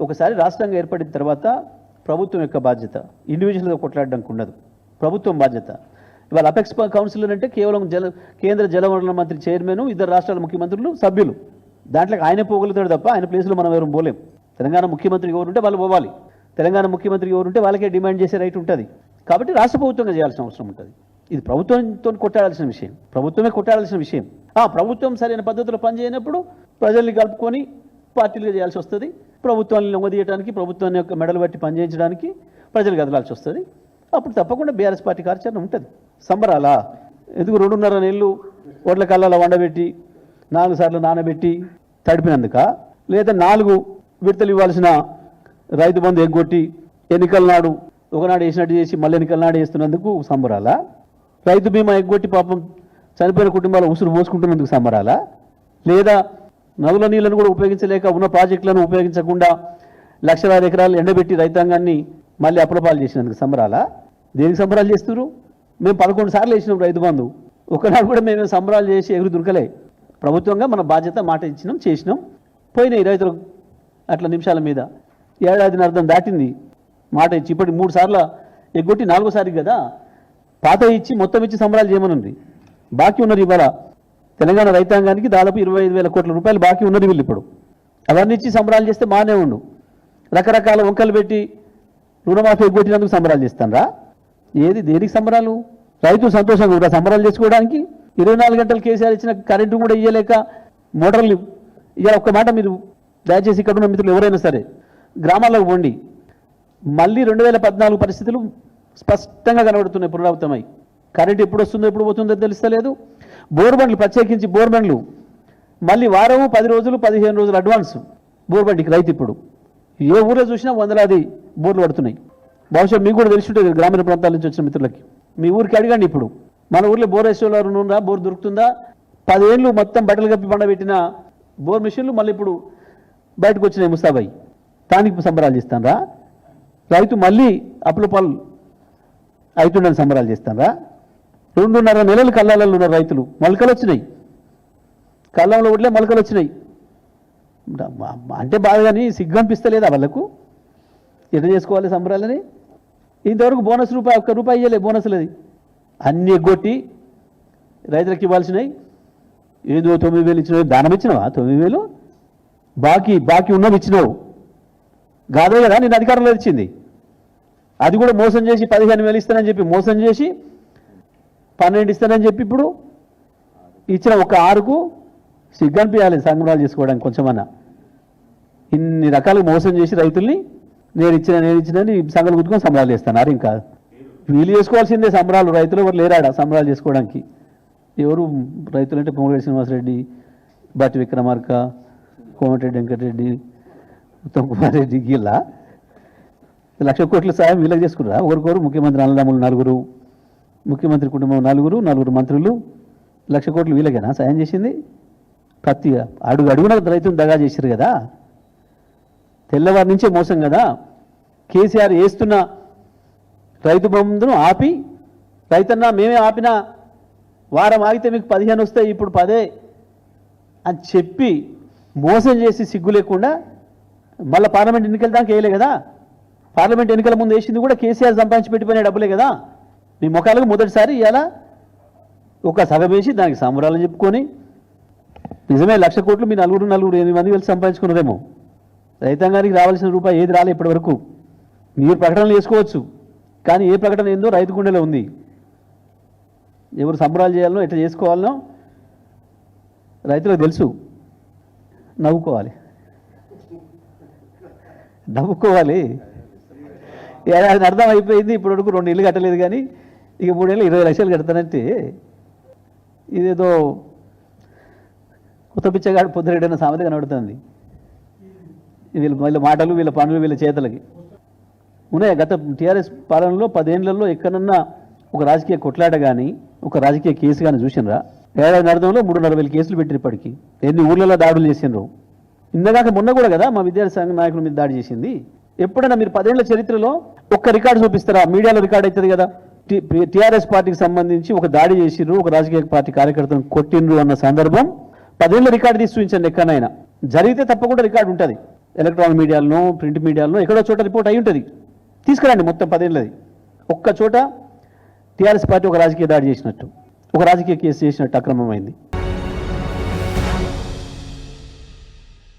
ఒకసారి రాష్ట్రంగా ఏర్పడిన తర్వాత ప్రభుత్వం యొక్క బాధ్యత ఇండివిజువల్గా కొట్లాడడానికి ఉండదు. ప్రభుత్వం బాధ్యత. ఇవాళ అపెక్స్ కౌన్సిలర్ అంటే కేవలం జల కేంద్ర జలవనరుల మంత్రి చైర్మన్ ఇద్దరు రాష్ట్రాల ముఖ్యమంత్రులు సభ్యులు. దాంట్లో ఆయన పోగలుగుతాడు తప్ప ఆయన ప్లేస్లో మనం ఎవరు పోలేం. తెలంగాణ ముఖ్యమంత్రి ఎవరు ఉంటే వాళ్ళు పోవాలి. తెలంగాణ ముఖ్యమంత్రి ఎవరు ఉంటే వాళ్ళకే డిమాండ్ చేసే రైట్ ఉంటుంది. కాబట్టి రాష్ట్ర ప్రభుత్వంగా చేయాల్సిన అవసరం ఉంటుంది. ఇది ప్రభుత్వంతో కొట్టాడాల్సిన విషయం. ప్రభుత్వమే కొట్టాడాల్సిన విషయం. ఆ ప్రభుత్వం సరైన పద్ధతిలో పనిచేయనప్పుడు ప్రజల్ని కలుపుకొని పార్టీలుగా చేయాల్సి వస్తుంది. ప్రభుత్వాన్ని లొంగదీయడానికి ప్రభుత్వాన్ని యొక్క మెడలు బట్టి పనిచేయించడానికి ప్రజలు కదలాల్సి వస్తుంది. అప్పుడు తప్పకుండా బీఆర్ఎస్ పార్టీ కార్యాచరణ ఉంటుంది. సంబరాలా? ఎందుకు రెండున్నర నెలలు ఓట్ల కళ్ళలో వండబెట్టి నాలుగు సార్లు నానబెట్టి తడిపినందుక? లేదా నాలుగు విడతలు ఇవ్వాల్సిన రైతు బంధు ఎగ్గొట్టి ఎన్నికల నాడు ఒకనాడు వేసినట్టు చేసి మళ్ళీ ఎన్నికల నాడు వేస్తున్నందుకు సంబరాలా? రైతు బీమా ఎగ్గొట్టి పాపం చనిపోయిన కుటుంబాలు ఉసురు పోసుకుంటున్నందుకు సంబరాలా? లేదా నదుల నీళ్ళను కూడా ఉపయోగించలేక ఉన్న ప్రాజెక్టులను ఉపయోగించకుండా లక్షలాది ఎకరాలు ఎండబెట్టి రైతాంగాన్ని మళ్ళీ అప్రపాలు చేసినందుకు సంబరాలా? దేనికి సంబరాలు చేస్తున్నారు మేము పదకొండు సార్లు వేసినాం రైతు బంధు. ఒకనాడు కూడా మేము సంబరాలు చేసి ఎగురు దొరకలే. ప్రభుత్వంగా మన బాధ్యత మాట ఇచ్చినాం చేసినాం. పోయినాయి రైతులు అట్లా నిమిషాల మీద. ఏడాదిని అర్థం దాటింది. మాట ఇచ్చి ఇప్పటి మూడు సార్లు ఎగ్గొట్టి నాలుగోసారి కదా. పాత ఇచ్చి మొత్తం ఇచ్చి సంబరాలు చేయమనుంది. బాకీ ఉన్నారు ఇవాళ తెలంగాణ రైతాంగానికి దాదాపు ఇరవై ఐదు వేల కోట్ల రూపాయలు బాకీ ఉన్నది వీళ్ళు ఇప్పుడు. అవన్నీ ఇచ్చి సంబరాలు చేస్తే మానే ఉండు. రకరకాల వంకలు పెట్టి రుణమాఫీ ఎగ్గొట్టినందుకు సంబరాలు చేస్తానరా. ఏది దేనికి సంబరాలు? రైతు సంతోషంగా ఉంటా సంబరాలు చేసుకోవడానికి. ఇరవై నాలుగు గంటలు కేసీఆర్ ఇచ్చిన కరెంటు కూడా ఇయ్యలేక మోటార్లు ఇక ఒక్క మాట మీరు దయచేసి ఇక్కడ ఉన్న మిత్రులు ఎవరైనా సరే గ్రామాలకు పోండి. మళ్ళీ రెండు వేల పద్నాలుగు పరిస్థితులు స్పష్టంగా కనబడుతున్నాయి పునరావృతమై. కరెంట్ ఎప్పుడు వస్తుందో ఎప్పుడు పోతుందో తెలుస్తలేదు. బోర్ బండ్లు ప్రత్యేకించి బోర్ బండ్లు మళ్ళీ వారము పది రోజులు పదిహేను రోజులు అడ్వాన్స్ బోర్ బండికి రైతు ఇప్పుడు. ఏ ఊరే చూసినా వందలాది బోర్లు పడుతున్నాయి. బహుశా మీకు కూడా తెలిసి ఉంటుంది గ్రామీణ ప్రాంతాల నుంచి వచ్చిన మిత్రులకి. మీ ఊరికి అడగండి ఇప్పుడు. మన ఊర్లో బోర్ వేసేవారు ఉందా బోర్ దొరుకుతుందా? పదేళ్ళు మొత్తం బట్టలు కప్పి పండబెట్టిన బోర్ మిషన్లు మళ్ళీ ఇప్పుడు బయటకు వచ్చినాయి ముస్తాబాయి. దానికి సంబరాలు చేస్తానరా? రైతు మళ్ళీ అప్పుల పాలు అవుతుండని సంబరాలు చేస్తానరా? రెండున్నర నెలలు కళ్ళాలలో ఉన్న రైతులు మొలకలు వచ్చినాయి. కళ్ళంలో ఉడ్లే మొలకలు వచ్చినాయి. అంటే బాధ కానీ సిగ్గు అనిపిస్తలేదా వాళ్ళకు? ఎట్లా చేసుకోవాలి సంబరాలని? ఇంతవరకు బోనస్ రూపాయి ఒక్క రూపాయి ఇయ్యలే అది. అన్ని ఎగ్గొట్టి రైతులకు ఇవ్వాల్సినవి. ఏదో తొమ్మిది వేలు ఇచ్చినావు దానం ఇచ్చినావా? తొమ్మిది వేలు? బాకీ బాకీ ఉన్నవి ఇచ్చినావు. కాదే కదా నేను అధికారంలో ఇచ్చింది అది కూడా మోసం చేసి పదిహేను వేలు ఇస్తానని చెప్పి మోసం చేసి పన్నెండు ఇస్తానని చెప్పి ఇప్పుడు ఇచ్చిన ఒక ఆరుకు సిగ్గనిపించాలి సంగ్రహాలు చేసుకోవడానికి కొంచెమన్నా. ఇన్ని రకాలు మోసం చేసి రైతుల్ని నేను ఇచ్చిన నేను ఇచ్చినని సంఘాలు కుట్టుకొని సంబరాలు చేస్తున్నారు ఇంకా. వీలు చేసుకోవాల్సిందే సంబరాలు రైతులు ఎవరు లేరాడ సంబరాలు చేసుకోవడానికి? ఎవరు రైతులు అంటే పొంగులేటి శ్రీనివాసరెడ్డి బట్టి విక్రమార్క కోమటిరెడ్డి వెంకటరెడ్డి ఉత్తమ్ కుమార్ రెడ్డి గీళ్ళ లక్ష కోట్ల సాయం వీళ్ళకి చేసుకున్నారా? ఒకరికొరు ముఖ్యమంత్రి అన్నదమ్ములు నలుగురు. ముఖ్యమంత్రి కుటుంబం నలుగురు నలుగురు మంత్రులు లక్ష కోట్లు వీళ్ళకేనా? సాయం చేసింది? ప్రతి అడుగు అడుగున రైతులు దగా చేశారు కదా? తెల్లవారి నుంచే మోసం కదా? కేసీఆర్ వేస్తున్న రైతు బంధును ఆపి రైతన్నా మేమే ఆపినా వారం ఆగితే మీకు పదిహేను వస్తాయి ఇప్పుడు పదే అని చెప్పి మోసం చేసి సిగ్గు లేకుండా మళ్ళీ పార్లమెంట్ ఎన్నికల దాకా వేయలే కదా? పార్లమెంట్ ఎన్నికల ముందు వేసింది కూడా కేసీఆర్ సంపాదించి పెట్టిపోయిన డబ్బులే కదా? మీ ముఖాలకు మొదటిసారి ఇలా ఒక సగం వేసి దానికి సంబరాలు చెప్పుకొని నిజమే లక్ష కోట్లు మీ నలుగురు నలుగురు ఎనిమిది మంది వెళ్ళి సంపాదించుకున్నదేమో రైతాంగానికి రావాల్సిన రూపాయి ఏది రాలే ఇప్పటి వరకు మీరు ప్రకటనలు చేసుకోవచ్చు. కానీ ఏ ప్రకటన ఏందో రైతు గుండెలో ఉంది. ఎవరు సంబరాలు చేయాలనో ఎట్లా చేసుకోవాలనో రైతులకు తెలుసు. నవ్వుకోవాలి. నవ్వుకోవాలి. ఏదైనా అర్థం అయిపోయింది ఇప్పటివరకు రెండు ఇల్లు కట్టలేదు కానీ ఇక మూడేళ్ళు ఇరవై లక్షలు కడతానంటే ఇదేదో కొత్త పిచ్చగాడు పొద్దురెడ్డి సామెత కనబడుతుంది. వీళ్ళ వీళ్ళ మాటలు వీళ్ళ పనులు వీళ్ళ చేతలకి. ఉన్నాయి. గత టీఆర్ఎస్ పాలనలో పదేళ్ళలో ఎక్కడన్నా ఒక రాజకీయ కొట్లాట కానీ ఒక రాజకీయ కేసు కానీ చూసినరా? ఏడాది అర్థంలో మూడున్నర వేల కేసులు పెట్టిన ఇప్పటికి. ఎన్ని ఊర్లలో దాడులు చేసినారు? ఇందాక మొన్న కూడా కదా మా విద్యార్థి సంఘ నాయకుల మీద దాడి చేసింది. ఎప్పుడైనా మీరు పదేళ్ళ చరిత్రలో ఒక్క రికార్డు చూపిస్తారా? మీడియాలో రికార్డ్ అవుతుంది కదా. టీఆర్ఎస్ పార్టీకి సంబంధించి ఒక దాడి చేసిర్రు ఒక రాజకీయ పార్టీ కార్యకర్తను కొట్టిండ్రు అన్న సందర్భం పదేళ్ళ రికార్డు తీసి చూపించండి ఎక్కడైనా జరిగితే తప్పకుండా రికార్డు ఉంటుంది. ఎలక్ట్రానిక్ మీడియాలను ప్రింట్ మీడియాలను ఎక్కడో చోట రిపోర్ట్ అయి ఉంటుంది. తీసుకురండి మొత్తం పదేళ్ళది ఒక్క చోట టీఆర్ఎస్ పార్టీ ఒక రాజకీయ దాడి చేసినట్టు. ఒక రాజకీయ కేసు చేసినట్టు అక్రమమైంది.